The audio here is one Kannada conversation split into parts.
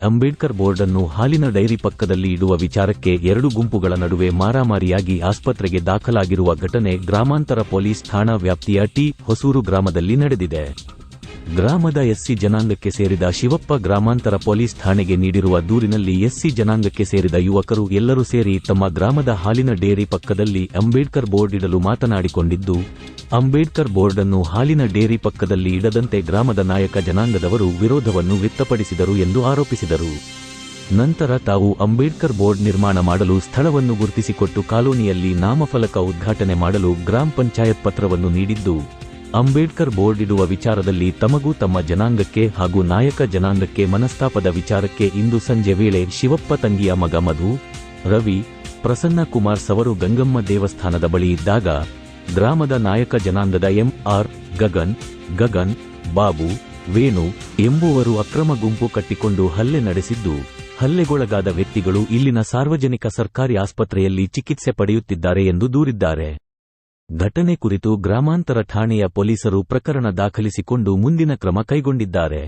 ಅಂಬೇಡ್ಕರ್ ಬೋರ್ಡ್ ಅನ್ನು ಹಾಲಿನ ಡೈರಿ ಪಕ್ಕದಲ್ಲಿ ಇಡುವ ವಿಚಾರಕ್ಕೆ ಎರಡು ಗುಂಪುಗಳ ನಡುವೆ ಮಾರಾಮಾರಿಯಾಗಿ ಆಸ್ಪತ್ರೆಗೆ ದಾಖಲಾಗಿರುವ ಘಟನೆ ಗ್ರಾಮಾಂತರ ಪೊಲೀಸ್ ಠಾಣಾ ವ್ಯಾಪ್ತಿಯ ಟಿ. ಹೊಸೂರು ಗ್ರಾಮದಲ್ಲಿ ನಡೆದಿದೆ. ಗ್ರಾಮದ ಎಸ್ಸಿ ಜನಾಂಗಕ್ಕೆ ಸೇರಿದ ಶಿವಪ್ಪ ಗ್ರಾಮಾಂತರ ಪೊಲೀಸ್ ಠಾಣೆಗೆ ನೀಡಿರುವ ದೂರಿನಲ್ಲಿ ಎಸ್ಸಿ ಜನಾಂಗಕ್ಕೆ ಸೇರಿದ ಯುವಕರು ಎಲ್ಲರೂ ಸೇರಿ ತಮ್ಮ ಗ್ರಾಮದ ಹಾಲಿನ ಡೇರಿ ಪಕ್ಕದಲ್ಲಿ ಅಂಬೇಡ್ಕರ್ ಬೋರ್ಡ್ ಇಡಲು ಮಾತನಾಡಿಕೊಂಡಿದ್ದು, ಅಂಬೇಡ್ಕರ್ ಬೋರ್ಡ್ ಅನ್ನು ಹಾಲಿನ ಡೇರಿ ಪಕ್ಕದಲ್ಲಿ ಇಡದಂತೆ ಗ್ರಾಮದ ನಾಯಕ ಜನಾಂಗದವರು ವಿರೋಧವನ್ನು ವ್ಯಕ್ತಪಡಿಸಿದರು ಎಂದು ಆರೋಪಿಸಿದರು. ನಂತರ ತಾವು ಅಂಬೇಡ್ಕರ್ ಬೋರ್ಡ್ ನಿರ್ಮಾಣ ಮಾಡಲು ಸ್ಥಳವನ್ನು ಗುರುತಿಸಿಕೊಟ್ಟು ಕಾಲೋನಿಯಲ್ಲಿ ನಾಮಫಲಕ ಉದ್ಘಾಟನೆ ಮಾಡಲು ಗ್ರಾಮ ಪಂಚಾಯತ್ ಪತ್ರವನ್ನು ನೀಡಿದ್ದು ಅಂಬೇಡ್ಕರ್ ಬೋರ್ಡ್ ಇಡುವ ವಿಚಾರದಲ್ಲಿ ತಮಗೂ ತಮ್ಮ ಜನಾಂಗಕ್ಕೆ ಹಾಗೂ ನಾಯಕ ಜನಾಂಗಕ್ಕೆ ಮನಸ್ತಾಪದ ವಿಚಾರಕ್ಕೆ ಇಂದು ಸಂಜೆ ವೇಳೆ ಶಿವಪ್ಪ ತಂಗಿಯ ಮಗ ಮಧು, ರವಿ, ಪ್ರಸನ್ನ ಕುಮಾರ್ ಸವರು ಗಂಗಮ್ಮ ದೇವಸ್ಥಾನದ ಬಳಿ ಇದ್ದಾಗ ಗ್ರಾಮದ ನಾಯಕ ಜನಾಂಗದ ಎಂ ಆರ್, ಗಗನ್ ಗಗನ್, ಬಾಬು, ವೇಣು ಎಂಬುವರು ಅಕ್ರಮ ಗುಂಪು ಕಟ್ಟಿಕೊಂಡು ಹಲ್ಲೆ ನಡೆಸಿದ್ದು, ಹಲ್ಲೆಗೊಳಗಾದ ವ್ಯಕ್ತಿಗಳು ಇಲ್ಲಿನ ಸಾರ್ವಜನಿಕ ಸರ್ಕಾರಿ ಆಸ್ಪತ್ರೆಯಲ್ಲಿ ಚಿಕಿತ್ಸೆ ಪಡೆಯುತ್ತಿದ್ದಾರೆ ಎಂದು ದೂರಿದ್ದಾರೆ. ಘಟನೆ ಕುರಿತು ಗ್ರಾಮಾಂತರ ಠಾಣೆಯ ಪೊಲೀಸರು ಪ್ರಕರಣ ದಾಖಲಿಸಿಕೊಂಡು ಮುಂದಿನ ಕ್ರಮ ಕೈಗೊಂಡಿದ್ದಾರೆ.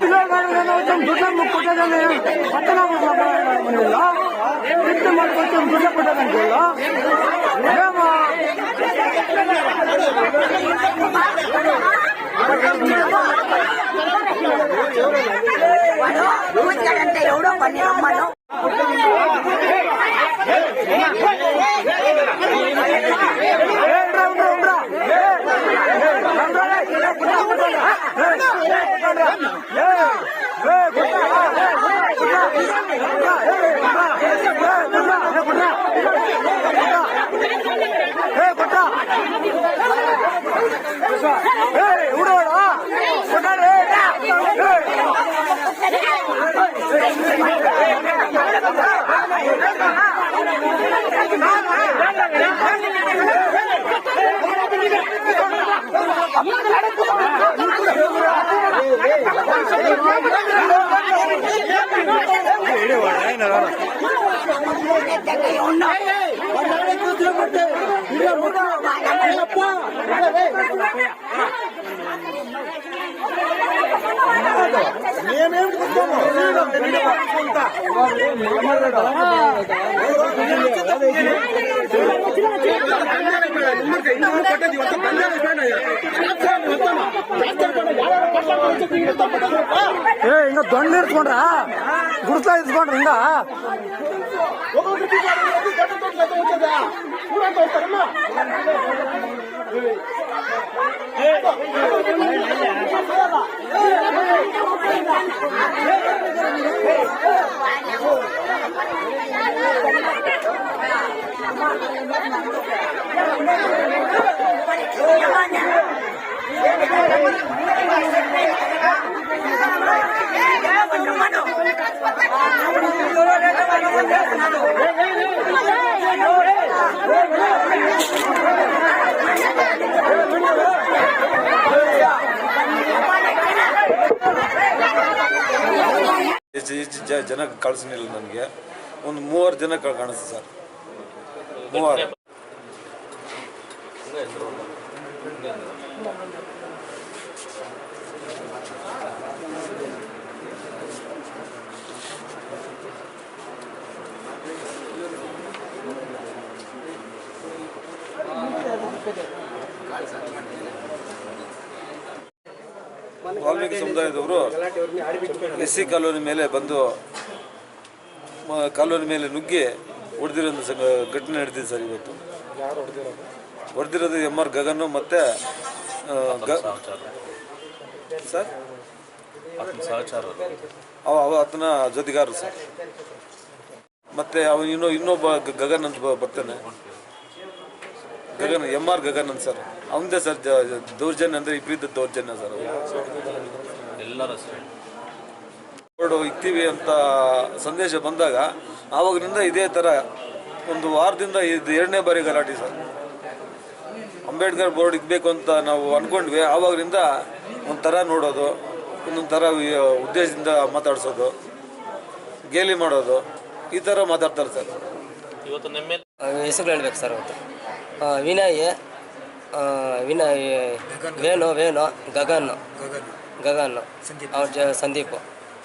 ಪಿಲ್ಲರ್ ಮಾಡಿದ್ರೆ ಒಂದು ದುಡ್ಡ ಕೊಟ್ಟಿದ್ದಾನೆ ಮತ್ತೆ ನಾವು ಮನೆಯಲ್ಲ ದುಡ್ಡು ಮಾಡ್ಕೊಳ್ತೀವಿ ದುಡ್ಡ ಕೊಟ್ಟದಂಗಿಲ್ಲ Hey, నేనేం పట్టది ఒక బంగారు ఇంకా దొంగ నేర్చుకోండి ಗುಡ್ಸ್ಲಾ ಇರ್ಸ್ಕೊಂಡ್ರ ಹಿಂಗ ಹೆಚ್ಚು ಹೆಚ್ಚು ಜ ಜನ ಕಳಿಸ್ಲಿಲ್ಲ ನನಗೆ. ಒಂದು ಮೂವರು ಜನ ಕಾಣಿಸ್ತು ಸರ್. ಮೂವರು. ವಾಲ್ಮೀಕಿ ಸಮುದಾಯದವರು ಎಸ್ ಸಿ ಕಾಲೋನಿ ಮೇಲೆ ಬಂದು ಕಾಲೋನಿ ಮೇಲೆ ನುಗ್ಗಿ ಹೊಡೆದಿರೋ ಘಟನೆ ನಡೆದಿದೆ ಸರ್ ಇವತ್ತು. ಹೊಡೆದಿರೋದು ಎಂ ಆರ್ ಗಗನ್ ಮತ್ತೆ ಸರ್? ಅವ ಅವ ಆತನ ಜೊತೆಗಾರರು ಸರ್. ಮತ್ತೆ ಅವ ಇನ್ನೂ ಇನ್ನೊಬ್ಬ ಗಗನ್ ಅಂತ ಬರ್ತಾನೆ. ಗಗನ್ ಎಂ ಆರ್ ಗಗನ್ ಅಂತ ಸರ್. ಅವನದೇ ಸರ್ ದೌರ್ಜನ್ಯ ಅಂದ್ರೆ ವಿಪರೀತ ದೌರ್ಜನ್ಯ ಸರ್ ಇಕ್ತಿವಿ ಇಕ್ತೀವಿ ಅಂತ ಸಂದೇಶ ಬಂದಾಗ ಆವಾಗಿನಿಂದ ಇದೇ ಥರ ಒಂದು ವಾರದಿಂದ ಇದು ಎರಡನೇ ಬಾರಿ ಗಲಾಟೆ ಸರ್. ಅಂಬೇಡ್ಕರ್ ಬೋರ್ಡ್ ಇಕ್ಬೇಕು ಅಂತ ನಾವು ಅಂದ್ಕೊಂಡ್ವಿ ಆವಾಗಲಿಂದ ಒಂಥರ ನೋಡೋದು ಒಂದೊಂಥರ ಥರ ಉದ್ದೇಶದಿಂದ ಮಾತಾಡಿಸೋದು ಗೇಲಿ ಮಾಡೋದು ಈ ಥರ ಮಾತಾಡ್ತಾರೆ ಸರ್ ಇವತ್ತು ಹೆಸರು ಹೇಳ್ಬೇಕು ಸರ್ ಅವತ್ತು. ವಿನಯ್ ವಿನಯ್ ವೇಣು ವೇಣು ಗಗನ್ ಗಗನ್ ಅವ್ರ ಜ ಸಂದೀಪ್.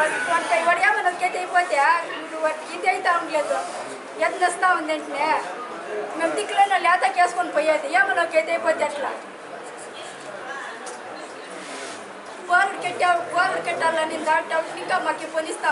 ಒಂದು ಕೈ ಒಡೆಯ ಒಂದು ಕೈ ತೆಗಿಬೋದ್ಯಾ ಇವ್ರು ಇದು ಐತ ಅವ್ನ್ಲೇದು ಎದ್ದು ನಸ್ತಾ ಒಂದು ಎಂಟನೇ ನಮ್ಮ ದಿಕ್ಕಲಲ್ಲಿ ಆತ ಕೇಸ್ಕೊಂಡು ಪೊಯ್ಯೋದು ಯಾ ಮನೋ ಕೈ ತೆಗಿಬೋದ್ಯ ಅಟ್ಲ? ಬೋರ್ಡ್ ಕೆಟ್ಟ ಬೋರ್ಡ್ ಕೆಟ್ಟಾಲ ನಿಂದ. ಆಟ ನಿಂಕಮ್ಮಕ್ಕೆ ಪೊನಿಸ್ತಾ